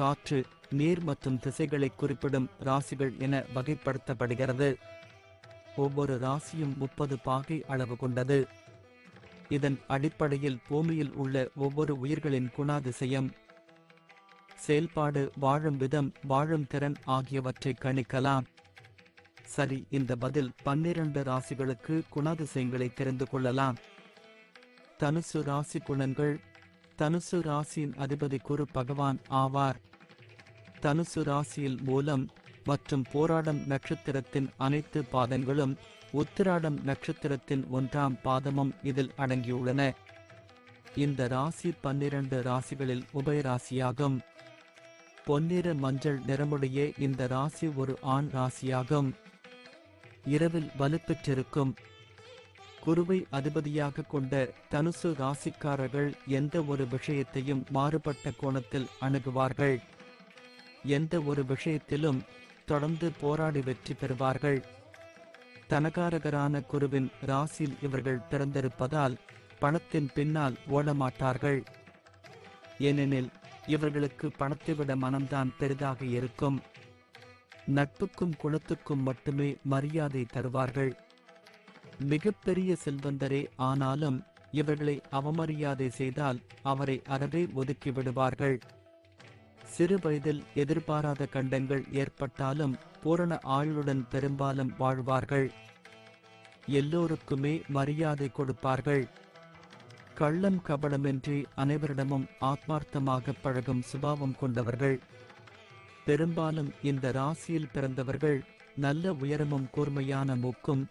காற்று நீர் மற்றும் திசைகளை குறிப்பிடும் ராசிகள் என வகைப்படுத்தப்படுகிறது. ஒவ்வொரு ராசியும் முப்பது பாகை அளவு கொண்டது. இதன் அடிப்படையில் பூமியில் உள்ள ஒவ்வொரு உயிர்களின் குணாதிசயம் செயல்பாடு வாழும் விதம் வாழும் திறன் ஆகியவற்றை கணிக்கலாம். சரி இந்த பதில் பன்னிரண்டு ராசிகளுக்கு குணாதிசயங்களை தெரிந்து கொள்ளலாம். தனுசு ராசி குணங்கள் தனுசு ராசியின் அதிபதி குரு பகவான் ஆவார். தனுசு ராசியில் மூலம் மற்றும் போராடம் நட்சத்திரத்தின் அனைத்து பாதங்களும் உத்திராடம் நட்சத்திரத்தின் ஒன்றாம் பாதமும் இதில் அடங்கியுள்ளன. இந்த ராசி பன்னிரண்டு ராசிகளில் உபயராசியாகும். பொன்னிற மஞ்சள் நிறமுடைய இந்த ராசி ஒரு ஆண் ராசியாகும். இரவில் வலுப்பெற்றிருக்கும். குருவை அதிபதியாக கொண்ட தனுசு ராசிக்காரர்கள் எந்த ஒரு விஷயத்தையும் மாறுபட்ட கோணத்தில் அணுகுவார்கள். எந்த ஒரு விஷயத்திலும் தொடர்ந்து போராடி வெற்றி பெறுவார்கள். தனகாரகரான குருவின் ராசியில் இவர்கள் பிறந்திருப்பதால் பணத்தின் பின்னால் ஓடமாட்டார்கள். ஏனெனில் இவர்களுக்கு பணத்தை விட மனம்தான் பெரிதாக இருக்கும். நட்புக்கும் குணத்துக்கும் மட்டுமே மரியாதை தருவார்கள். மிகப்பெரிய செல்வந்தரே ஆனாலும் இவர்களை அவமரியாதை செய்தால் அவரை அறவே ஒதுக்கி விடுவார்கள். சிறு வயதில் எதிர்பாராத கண்டங்கள் ஏற்பட்டாலும் பூரண ஆயுளுடன் பெரும்பாலும் வாழ்வார்கள். எல்லோருக்குமே மரியாதை கொடுப்பார்கள். கள்ளம் கபடமின்றி அனைவரிடமும் ஆத்மார்த்தமாக பழகும் சுபாவம் கொண்டவர்கள். பெரும்பாலும் இந்த ராசியில் பிறந்தவர்கள் நல்ல உயரமும் கூர்மையான மூக்கும்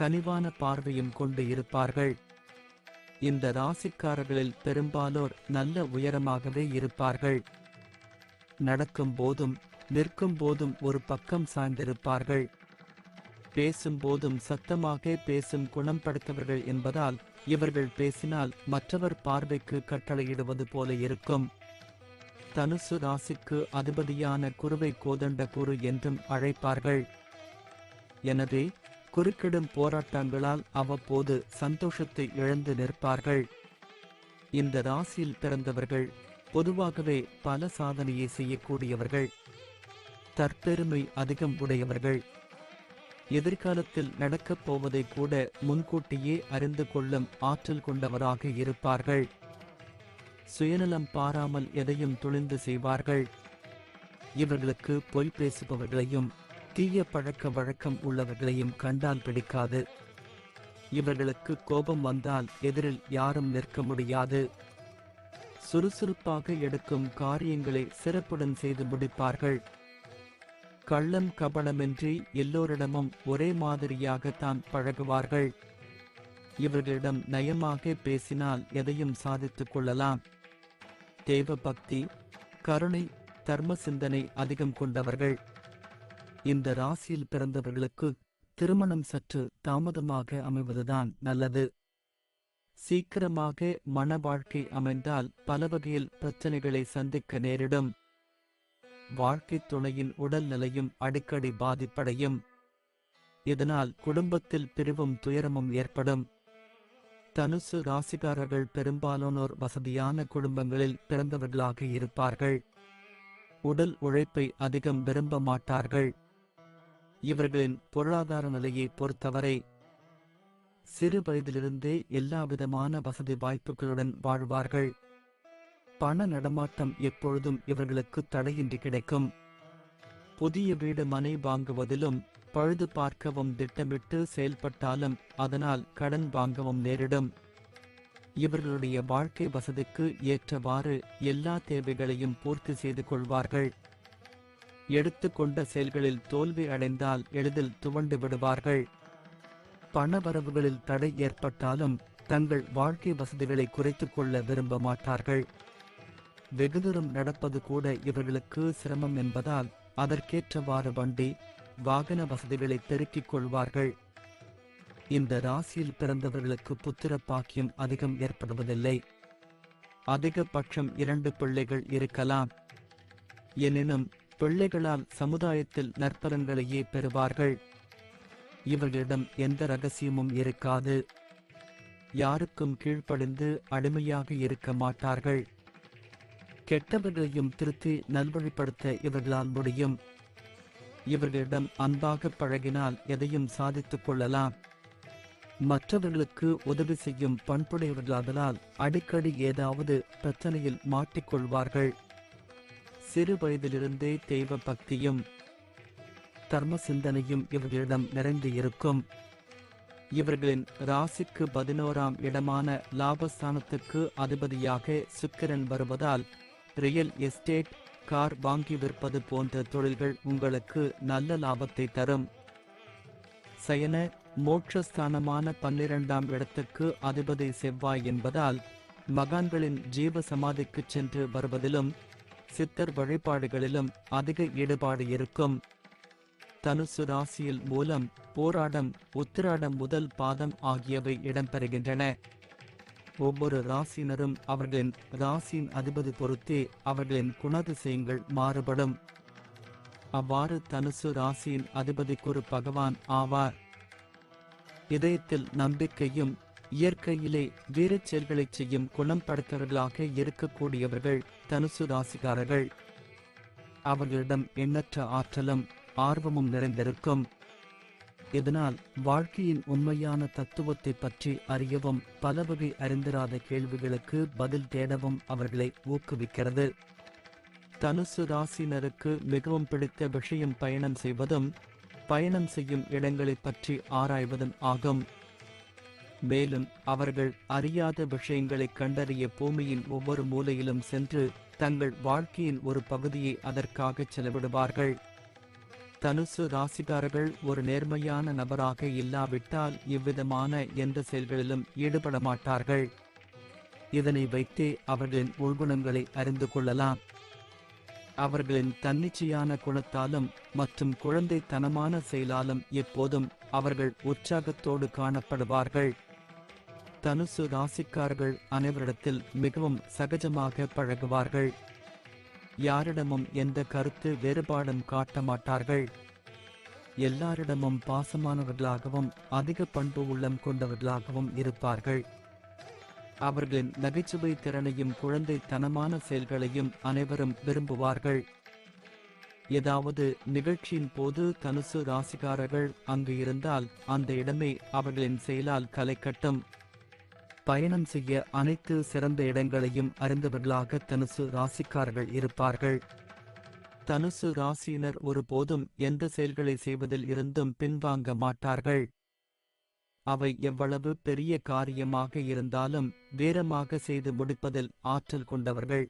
கனிவான பார்வையும் கொண்டு இருப்பார்கள். இந்த ராசிக்காரர்களில் பெரும்பாலோர் நல்ல உயரமாகவே இருப்பார்கள். நடக்கும் போதும் நிற்கும் போதும் ஒரு பக்கம் சாய்ந்திருப்பார்கள். பேசும் போதும் சத்தமாக பேசும் குணம் படைத்தவர்கள் என்பதால் இவர்கள் பேசினால் மற்றவர் பார்வைக்கு கட்டளையிடுவது போல இருக்கும். தனுசு ராசிக்கு அதிபதியான குருவை கோதண்ட குரு என்றும் அழைப்பார்கள். எனவே குறுக்கிடும் போராட்டங்களால் அவ்வப்போது சந்தோஷத்தை இழந்து நிற்பார்கள். இந்த ராசியில் பிறந்தவர்கள் பொதுவாகவே பல சாதனையை செய்யக்கூடியவர்கள் தற்பெருமை அதிகம் உடையவர்கள். எதிர்காலத்தில் நடக்கப் போவதை கூட முன்கூட்டியே அறிந்து கொள்ளும் ஆற்றல் கொண்டவராக இருப்பார்கள். சுயநலம் பாராமல் எதையும் துணிந்து செய்வார்கள். இவர்களுக்கு பொய் பேசுபவர்களையும் தீய பழக்க வழக்கம் உள்ளவர்களையும் கண்டால் பிடிக்காது. இவர்களுக்கு கோபம் வந்தால் எதிரில் யாரும் நிற்க முடியாது. சுறுசுறுப்பாக எடுக்கும் காரியங்களை சிறப்புடன் செய்து முடிப்பார்கள். கள்ளம் கபடமின்றி எல்லோரிடமும் ஒரே மாதிரியாகத்தான் பழகுவார்கள். இவர்களிடம் நயமாக பேசினால் எதையும் சாதித்துக் கொள்ளலாம். தேவ பக்தி கருணை தர்ம சிந்தனை அதிகம் கொண்டவர்கள். இந்த ராசியில் பிறந்தவர்களுக்கு திருமணம் சற்று தாமதமாக அமைவதுதான் நல்லது. சீக்கிரமாக மன வாழ்க்கை அமைந்தால் பல வகையில் பிரச்சனைகளை சந்திக்க நேரிடும். வாழ்க்கை துணையின் உடல் நிலையும் அடிக்கடி பாதிப்படையும். இதனால் குடும்பத்தில் பிரிவும் துயரமும் ஏற்படும். தனுசு ராசிக்காரர்கள் பெரும்பாலானோர் வசதியான குடும்பங்களில் பிறந்தவர்களாக இருப்பார்கள். உடல் உழைப்பை அதிகம் விரும்ப மாட்டார்கள். இவர்களின் பொருளாதார நிலையை பொறுத்தவரை சிறு வயதிலிருந்தே எல்லாவிதமான வசதி வாய்ப்புகளுடன் வாழ்வார்கள். பண நடமாட்டம் எப்பொழுதும் இவர்களுக்கு தடையின்றி கிடைக்கும். புதிய வீடு மனை வாங்குவதிலும் பழுது பார்க்கவும் திட்டமிட்டு செயல்பட்டாலும் அதனால் கடன் வாங்கவும் நேரிடும். இவர்களுடைய வாழ்க்கை வசதிக்கு ஏற்றவாறு எல்லா தேவைகளையும் பூர்த்தி செய்து கொள்வார்கள். எடுத்துக்கொண்ட செயல்களில் தோல்வி அடைந்தால் எளிதில் துவண்டு விடுவார்கள். பணவரவுகளில் தடை ஏற்பட்டாலும் தங்கள் வாழ்க்கை வசதிகளை குறைத்துக் கொள்ள விரும்ப மாட்டார்கள். வெகுதூரம் நடப்பது கூட இவர்களுக்கு சிரமம் என்பதால் அதற்கேற்றவாறு வண்டி வாகன வசதிகளை பெருக்கிக் கொள்வார்கள். இந்த ராசியில் பிறந்தவர்களுக்கு புத்திர பாக்கியம் அதிகம் ஏற்படுவதில்லை. அதிகபட்சம் இரண்டு பிள்ளைகள் இருக்கலாம். எனினும் பிள்ளைகளால் சமுதாயத்தில் நற்பலன்களையே பெறுவார்கள். இவர்களிடம் எந்த ரகசியமும் இருக்காது. யாருக்கும் கீழ்ப்படிந்து அடிமையாக இருக்க மாட்டார்கள். கெட்டவர்களையும் திருத்தி நல்வழிப்படுத்த இவர்களால் முடியும். இவர்களிடம் அன்பாக பழகினால் எதையும் சாதித்துக் கொள்ளலாம். மற்றவர்களுக்கு உதவி செய்யும் பண்புடையவர்களாதலால் அடிக்கடி ஏதாவது பிரச்சனையில் மாட்டிக்கொள்வார்கள். சிறு வயதிலிருந்தே தெய்வ பக்தியும் தர்ம சிந்தனையும் இவர்களிடம் நிறைந்து இருக்கும் இவர்களின் ராசிக்கு பதினோராம் இடமான லாபஸ்தானத்துக்கு அதிபதியாக சுக்கிரன் வருவதால் ரியல் எஸ்டேட் கார் வாங்கி விற்பது போன்ற தொழில்கள் உங்களுக்கு நல்ல லாபத்தை தரும். சயன மோட்சஸ்தானமான பன்னிரண்டாம் இடத்துக்கு அதிபதி செவ்வாய் என்பதால் மகான்களின் ஜீவ சமாதிக்கு சென்று வருவதிலும் சித்தர் வழிபாடுகளிலும் அதிக ஈடுபாடு இருக்கும். தனுசு ராசியில் மூலம் போராடம் உத்திராடம் முதல் பாதம் ஆகியவை இடம்பெறுகின்றன. ஒவ்வொரு ராசினரும் அவர்களின் ராசியின் அதிபதி பொறுத்தே அவர்களின் குணதிசயங்கள் மாறுபடும். அவ்வாறு தனுசு ராசியின் அதிபதி குரு பகவான் ஆவார். இதயத்தில் நம்பிக்கையும் இயற்கையிலே வீரச் செயல்களைச் செய்யும் குணம் படைத்தவர்களாக இருக்கக்கூடியவர்கள் தனுசு ராசிக்காரர்கள். அவர்களிடம் எண்ணற்ற ஆற்றலும் ஆர்வமும் நிறைந்திருக்கும். இதனால் வாழ்க்கையின் உண்மையான தத்துவத்தை பற்றி அறியவும் பலவகை அறிந்திராத கேள்விகளுக்கு பதில் தேடவும் அவர்களை ஊக்குவிக்கிறது. தனுசு ராசினருக்கு மிகவும் பிடித்த விஷயம் பயணம் செய்வதும் பயணம் செய்யும் இடங்களை பற்றி ஆராய்வதும் ஆகும். மேலும் அவர்கள் அறியாத விஷயங்களைக் கண்டறிய பூமியின் ஒவ்வொரு மூலையிலும் சென்று தங்கள் வாழ்க்கையின் ஒரு பகுதியை அதற்காக செலவிடுவார்கள். தனுசு ராசிக்காரர்கள் ஒரு நேர்மையான நபராக இல்லாவிட்டால் இவ்விதமான எந்த செயல்களிலும் ஈடுபட மாட்டார்கள் இதனை வைத்தே அவர்களின் உள்குணங்களை அறிந்து கொள்ளலாம். அவர்களின் தன்னிச்சையான குணத்தாலும் மற்றும் குழந்தைத்தனமான செயலாலும் எப்போதும் அவர்கள் உற்சாகத்தோடு காணப்படுவார்கள். தனுசு ராசிக்காரர்கள் அனைவரிடத்தில் மிகவும் சகஜமாக பழகுவார்கள். யாரிடமும் எந்த கருத்து வேறுபாடும் காட்ட மாட்டார்கள். எல்லாரிடமும் பாசமானவர்களாகவும் அதிக பண்பு உள்ளம் கொண்டவர்களாகவும் இருப்பார்கள். அவர்களின் நகைச்சுவை திறனையும் குழந்தைத்தனமான செயல்களையும் அனைவரும் விரும்புவார்கள். ஏதாவது நிகழ்ச்சியின் போது தனுசு ராசிகாரர்கள் அங்கு இருந்தால் அந்த இடமே அவர்களின் செயலால் கலைக்கட்டும் பயணம் செய்ய அனைத்து சிறந்த இடங்களையும் அறிந்தவர்களாக தனுசு ராசிக்காரர்கள் இருப்பார்கள். தனுசு ராசியினர் ஒருபோதும் எந்த செயல்களை செய்வதில் இருந்தும் பின்வாங்க மாட்டார்கள். அவை எவ்வளவு பெரிய காரியமாக இருந்தாலும் வீரமாக செய்து முடிப்பதில் ஆற்றல் கொண்டவர்கள்.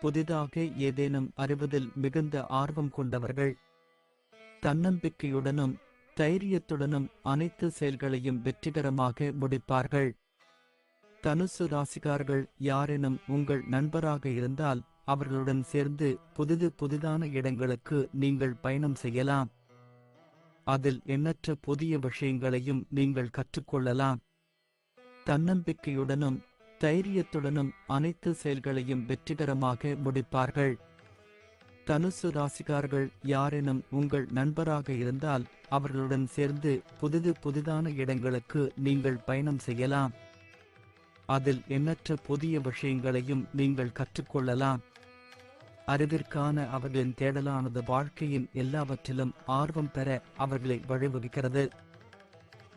புதிதாக ஏதேனும் அறிவதில் மிகுந்த ஆர்வம் கொண்டவர்கள். தன்னம்பிக்கையுடனும் தைரியத்துடனும் அனைத்து செயல்களையும் வெற்றிகரமாக முடிப்பார்கள். தனுசு ராசிகார்கள் யாரேனும் உங்கள் நண்பராக இருந்தால் அவர்களுடன் சேர்ந்து புதிது புதிதான இடங்களுக்கு நீங்கள் பயணம் செய்யலாம். அதில் எண்ணற்ற புதிய விஷயங்களையும் நீங்கள் கற்றுக்கொள்ளலாம். தன்னம்பிக்கையுடனும் தைரியத்துடனும் அனைத்து செயல்களையும் வெற்றிகரமாக முடிப்பார்கள். தனுசு ராசிகார்கள் யாரேனும் உங்கள் நண்பராக இருந்தால் அவர்களுடன் சேர்ந்து புதிது புதிதான இடங்களுக்கு நீங்கள் பயணம் செய்யலாம். அதில் எண்ணற்ற புதிய விஷயங்களையும் நீங்கள் கற்றுக்கொள்ளலாம். அறிவிற்கான அவர்களின் தேடலானது வாழ்க்கையின் எல்லாவற்றிலும் ஆர்வம் பெற அவர்களை வழிவகுக்கிறது.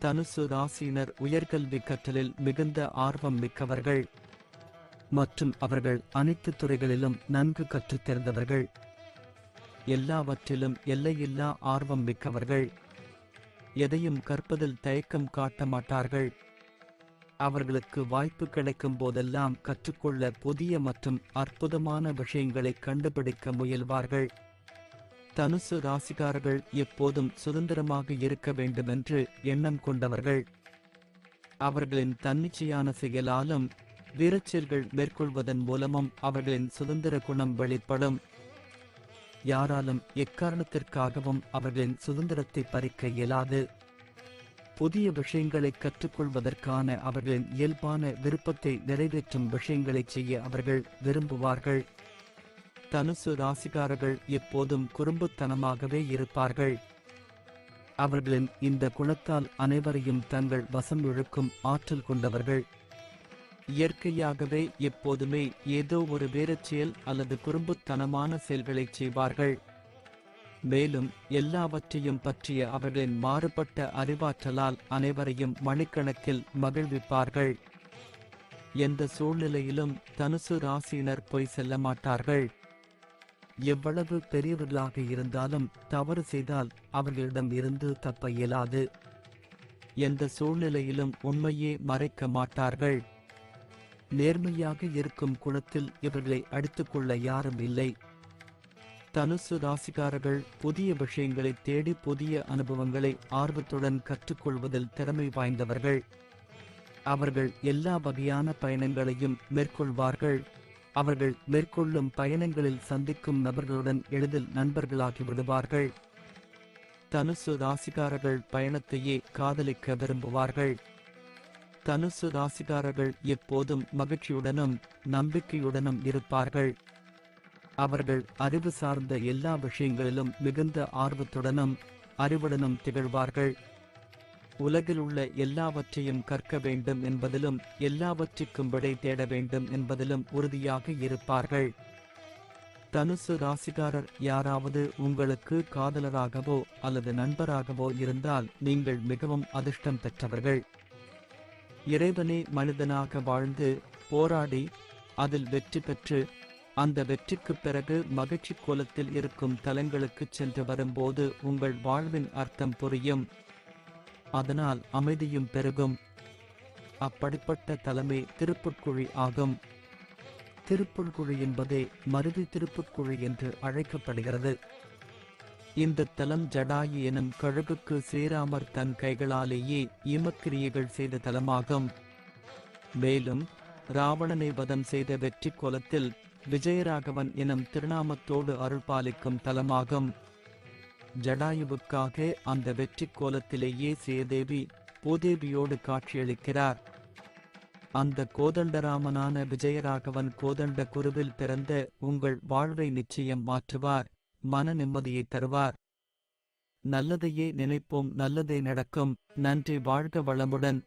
தனுசு ராசியினர் உயர்கல்வி கற்றலில் மிகுந்த ஆர்வம் மிக்கவர்கள். மற்றும் அவர்கள் அனைத்து துறைகளிலும் நன்கு கற்றுத் தேர்ந்தவர்கள். எல்லாவற்றிலும் எல்லையில்லா ஆர்வம் மிக்கவர்கள். எதையும் கற்பதில் தயக்கம் காட்ட மாட்டார்கள். அவர்களுக்கு வாய்ப்பு கிடைக்கும் போதெல்லாம் கற்றுக்கொள்ள புதிய மற்றும் அற்புதமான விஷயங்களை கண்டுபிடிக்க முயல்வார்கள். தனுசு ராசிக்காரர்கள் எப்போதும் சுதந்திரமாக இருக்க வேண்டுமென்று எண்ணம் கொண்டவர்கள். அவர்களின் தன்னிச்சையான செயலாலும் வீரச்செயல்கள் மேற்கொள்வதன் மூலமும் அவர்களின் சுதந்திர குணம் வெளிப்படும். யாராலும் எக்காரணத்திற்காகவும் அவர்களின் சுதந்திரத்தை பறிக்க இயலாது. புதிய விஷயங்களை கற்றுக்கொள்வதற்கான அவர்களின் இயல்பான விருப்பத்தை நிறைவேற்றும் விஷயங்களைச் செய்ய அவர்கள் விரும்புவார்கள். தனுசு ராசிக்காரர்கள் எப்போதும் குறும்புத்தனமாகவே இருப்பார்கள். அவர்களின் இந்த குணத்தால் அனைவரையும் தங்கள் வசம் இழுக்கும் ஆற்றல் கொண்டவர்கள். இயற்கையாகவே எப்போதுமே ஏதோ ஒரு வேரச்செயல் அல்லது குறும்புத்தனமான செயல்களைச் செய்வார்கள். மேலும் எல்லாவற்றையும் பற்றிய அவர்களின் மாறுபட்ட அறிவாற்றலால் அனைவரையும் மணிக்கணக்கில் மகிழ்விப்பார்கள். எந்த சூழ்நிலையிலும் தனுசு ராசியினர் போய் செல்ல மாட்டார்கள். எவ்வளவு பெரியவர்களாக இருந்தாலும் தவறு செய்தால் அவர்களிடம் இருந்து தப்ப இயலாது. எந்த சூழ்நிலையிலும் உண்மையே மறைக்க மாட்டார்கள். நேர்மையாக இருக்கும் குணத்தில் இவர்களை அடித்துக்கொள்ள யாரும் இல்லை. தனுசு ராசிக்காரர்கள் புதிய விஷயங்களை தேடி புதிய அனுபவங்களை ஆர்வத்துடன் கற்றுக்கொள்வதில் திறமை வாய்ந்தவர்கள். அவர்கள் எல்லா வகையான பயணங்களையும் மேற்கொள்வார்கள். அவர்கள் மேற்கொள்ளும் பயணங்களில் சந்திக்கும் நபர்களுடன் எளிதில் நண்பர்களாகி விடுவார்கள். தனுசு ராசிக்காரர்கள் பயணத்தையே காதலிக்க விரும்புவார்கள். தனுசு ராசிக்காரர்கள் எப்போதும் மகிழ்ச்சியுடனும் நம்பிக்கையுடனும் இருப்பார்கள். அவர்கள் அறிவு சார்ந்த எல்லா விஷயங்களிலும் மிகுந்த ஆர்வத்துடனும் அறிவுடனும் திகழ்வார்கள். உலகில் உள்ள எல்லாவற்றையும் கற்க வேண்டும் என்பதிலும் எல்லாவற்றிற்கும் விடை தேட வேண்டும் என்பதிலும் உறுதியாக இருப்பார்கள். தனுசு ராசிக்காரர் யாராவது உங்களுக்கு காதலராகவோ அல்லது நண்பராகவோ இருந்தால் நீங்கள் மிகவும் அதிர்ஷ்டம் பெற்றவர்கள். இறைவனே மனிதனாக வாழ்ந்து போராடி அதில் வெற்றி பெற்று அந்த வெற்றிக்குப் பிறகு மகிழ்ச்சி கோலத்தில் இருக்கும் தலங்களுக்குச் சென்று வரும்போது உங்கள் வாழ்வின் அர்த்தம் புரியும். அதனால் அமைதியும் பெருகும். அப்படிப்பட்ட தலைமை திருப்புட்குழி ஆகும். திருப்புட்குழி என்பதே மருதி திருப்புட்குழி என்று அழைக்கப்படுகிறது. இந்த தலம் ஜடாயு எனும் கழுகுக்கு ஸ்ரீராமர் தன் கைகளாலேயே ஈமக்கிரியைகள் செய்த தலமாகும். மேலும் ராவணனை வதம் செய்த வெற்றி கோலத்தில் விஜயராகவன் எனும் திருநாமத்தோடு அருள்பாலிக்கும் தலமாகும். ஜடாயுவுக்காக அந்த வெற்றி கோலத்திலேயே சேதேவி பூதேவியோடு காட்சியளிக்கிறார். அந்த கோதண்டராமனான விஜயராகவன் கோதண்ட குருவில் பிறந்த உங்கள் வாழ்வை நிச்சயம் மாற்றுவார் மன நிம்மதியை தருவார். நல்லதையே நினைப்போம் நல்லதே நடக்கும். நன்றி வாழ்க வளமுடன்.